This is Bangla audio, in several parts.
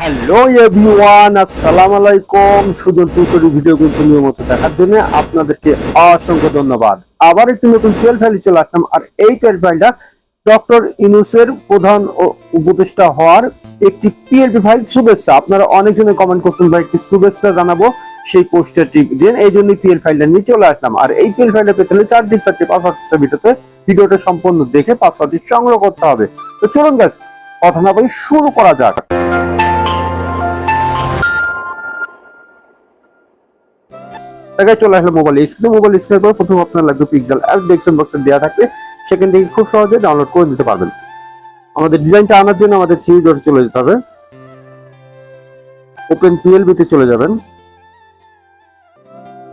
হ্যালো এভরিওয়ান আসসালামু আলাইকুম সুজন টিউটোরিয়াল ভিডিও কিন্তু নিয়মিত দেখার জন্য আপনাদেরকে অসংখ্য ধন্যবাদ। আবার একটি নতুন টুয়েলভ ফাইলে চলে আসলাম। আর এই টুয়েলভ ফাইলটা ডক্টর ইনুসের প্রধান উপদেষ্টা হওয়ার একটি পিএলপি ফাইল। শুভেচ্ছা। আপনারা অনেকজনে কমেন্ট করছেন, ভাই, একটি শুভেচ্ছা জানাব সেই পোস্টারটি দিয়ে। এই জন্য পিএল ফাইলটা নিয়ে চলে আসলাম। আর এই পিএল ফাইলটা পেতে হলে চারটি চারটি পাসওয়ার্ড ভিডিওতে ভিডিওটা সম্পূর্ণ দেখে পাসওয়ার্ডটি সংগ্রহ করতে হবে। তো চলুন গাছ কথা না বলি শুরু করা যাক। জায়গায় চলে আসলে মোবাইল স্ক্রিনে মোবাইল স্ক্রিনের পর প্রথম আপনার লাগবে পিক্সেল অ্যাপ ডেস্কটপ বক্সে দেওয়া থাকবে। সেখান থেকে খুব সহজে ডাউনলোড করে নিতে পারবেন। আমাদের ডিজাইনটা আনার জন্য আমাদের থ্রি ডটে চলে যেতে হবে। ওপেন পিএলবি তে চলে যাবেন।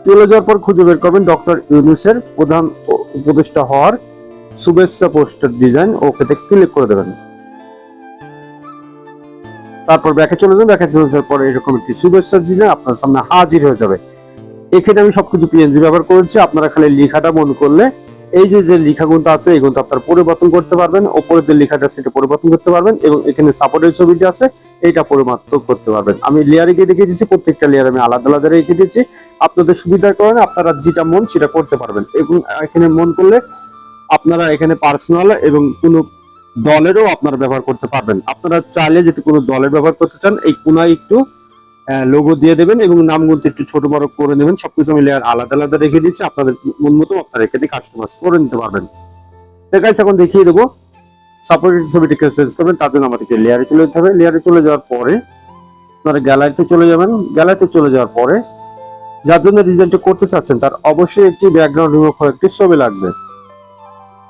চলে যাওয়ার পর খুঁজে বের করবেন ডক্টর ইউনুসের প্রধান উপদেষ্টা হওয়ার শুভেচ্ছা পোস্টার ডিজাইন ওকেতে ক্লিক করে দেবেন। তারপর ব্যাকে চলে যাবেন। ব্যাকে চলে যাওয়ার পর এরকম একটি শুভেচ্ছা ডিজাইন আপনার সামনে হাজির হয়ে যাবে। এখানে আমি সবকিছু পিএনজি ব্যবহার করেছি, আপনারা খালি লেখাটা মনে করলে, এই যে যে লেখাগুলো আছে এগুলো আপনারা পরিবর্তন করতে পারবেন ওপরে যে লেখাটা সেটা পরিবর্তন করতে পারবেন এবং এখানে সাপোর্টের ছবিটি আছে, এইটা পরিবর্তন করতে পারবেন। আমি লেয়ারে গিয়ে দেখিয়ে দিচ্ছি, প্রত্যেকটা লেয়ার আমি আলাদা আলাদা রেখে দিচ্ছি। আপনাদের সুবিধার কারণে আপনারা যেটা মন সেটা করতে পারবেন এবং এখানে মন করলে আপনারা এখানে পার্সোনাল এবং কোনো দলেরও আপনারা ব্যবহার করতে পারবেন। আপনারা চাইলে যদি কোনো দলের ব্যবহার করতে চান, এই কোনায় একটু লোগো দিয়ে দেবেন এবং নামগুলো একটু ছোট বড় করে নেবেন। সবকিছু আমি লেয়ার আলাদা আলাদা রেখে দিচ্ছি আপনাদের মন মতো আপনারা এখানে কাস্টমাইজ করে নিতে পারবেন। ঠিক এখন দেখিয়ে দেবো। সাপোর্টেড ছবিটিকে চেঞ্জ করবেন, তার জন্য আমাদেরকে লেয়ারে চলে যেতে হবে। লেয়ারে চলে যাওয়ার পরে আপনারা গ্যালারিতে চলে যাবেন। গ্যালারিতে চলে যাওয়ার পরে যার জন্য ডিজাইনটা করতে চাচ্ছেন, তার অবশ্যই একটি ব্যাকগ্রাউন্ড রিমুভ করে একটি ছবি লাগবে।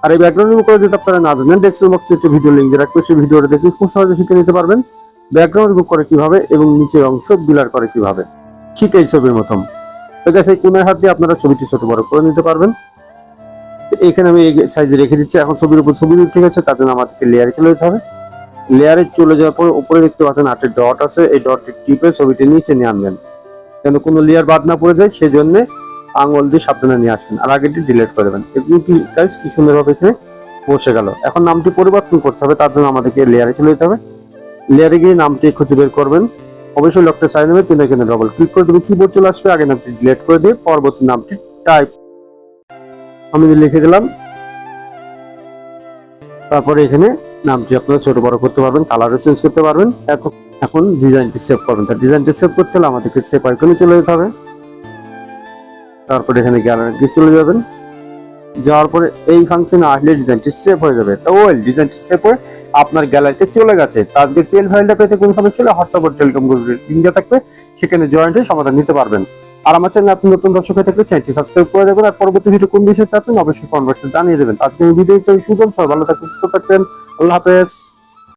আর এই ব্যাকগ্রাউন্ড রিমুভ করে যদি আপনারা না জানেন ডেস্কটপ বক্সে একটি ভিডিও লিঙ্ক দিয়ে রাখবে। সেই ভিডিওটা দেখে খুব সহজে শিখে নিতে পারবেন। ব্যাকগ্রাউন্ড রিমুভ করে কীভাবে এবং নিচের অংশ বিলার করে কীভাবে? ঠিক এই ছবির মতন। গেছে এই কোনার হাত দিয়ে আপনারা ছবিটি ছোট বড় করে নিতে পারবেন। এখানে আমি এই সাইজে রেখে দিচ্ছি। এখন ছবির উপর ছবি ঠিক আছে, তার জন্য আমাদেরকে লেয়ারে চলে যেতে হবে। লেয়ারে চলে যাওয়ার পর উপরে দেখতে পাচ্ছেন আটের ডট আছে। এই ডটটি টিপে ছবিটি নিচে নিয়ে আনবেন। যেন কোনো লেয়ার বাদ না পড়ে যায় সেই আঙুল দিয়ে সাবধানে নিয়ে আসেন আর আগেটি ডিলিট করে দেবেন। এগুলো কাজ কি সুন্দরভাবে এখানে বসে গেল। এখন নামটি পরিবর্তন করতে হবে, তার জন্য আমাদেরকে লেয়ারে চলে যেতে হবে। লেয়ারে গিয়ে নামটি খুঁজে বের করবেন। অবশ্যই লকটা সাইন নেবে পিনে এখানে ডবল ক্লিক করে দেবে কিবোর্ড চলে আসবে, আগে নামটি ডিলিট করে দিয়ে পরবর্তী নামটি টাইপ আমি লিখে দিলাম, তারপরে এখানে নামটি আপনারা ছোট বড় করতে পারবেন কালারও চেঞ্জ করতে পারবেন। এখন এখন ডিজাইনটি সেভ করবেন। তার ডিজাইনটি সেভ করতে হলে আমাদেরকে সেভ আইকনে চলে যেতে হবে। তারপরে এখানে গ্যালারি চলে যাবেন। যাওয়ার পরে এই ফাংশনে আসলে ডিজাইনটি সেভ হয়ে যাবে। তো ওয়েল ডিজাইনটি সেভ হয়ে আপনার গ্যালারিতে চলে গেছে। তো আজকে ফাইলটা পেতে হোয়াটসঅ্যাপ টেলিকম গ্রুপের থাকবে। সেখানে জয়েন্ট সমাধান নিতে পারবেন। আর আমার চ্যানেল আপনি নতুন দর্শক হয়ে থাকলে চ্যানেলটি সাবস্ক্রাইব করে দেবেন আর পরবর্তী ভিডিও কোন বিষয়ে চাচ্ছেন, অবশ্যই কনভার্সে জানিয়ে দেবেন। আজকে ভিডিও চাই সুজন সবাই ভালো থাকবেন, সুস্থ থাকবেন। আল্লাহ হাফেজ।